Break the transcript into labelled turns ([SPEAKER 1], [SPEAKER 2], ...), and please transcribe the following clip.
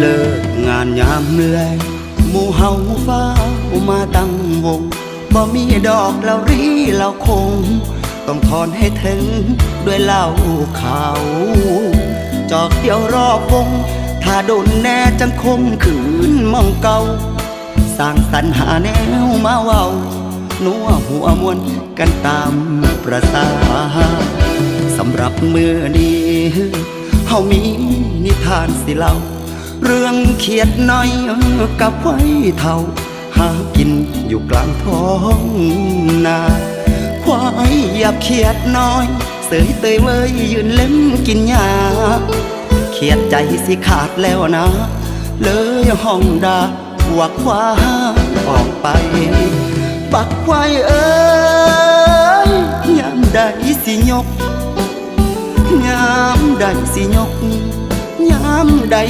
[SPEAKER 1] เลิกงานยามแลงหมู่เฮาฟ้ามาตั้งวงบ่มีดอกเหล่ารีเหล่าคง ต้องทอนให้ถึงด้วยเหล้าขาวจอกเดียวรอบวง ถ้าโดนแน่จังคงขืนมองเก่าสร้างสรรหาแนวมาเว้านัวหัวมวนกันตามประสาสำหรับมือนี้เฮามีนิทานสิเล่า เรื่องเขียดน้อยกับไว้เท่า หากินอยู่กลางท้องนาควายหยับเขียดน้อย เสยเตยเว้ยยืนเล่มกินหญ้าเขียดใจสิขาดแล้วนะ เลยห้องดาวักว่าออกไปปักควายเอ้ยยามใดสิยกยามใดสิยกยามใด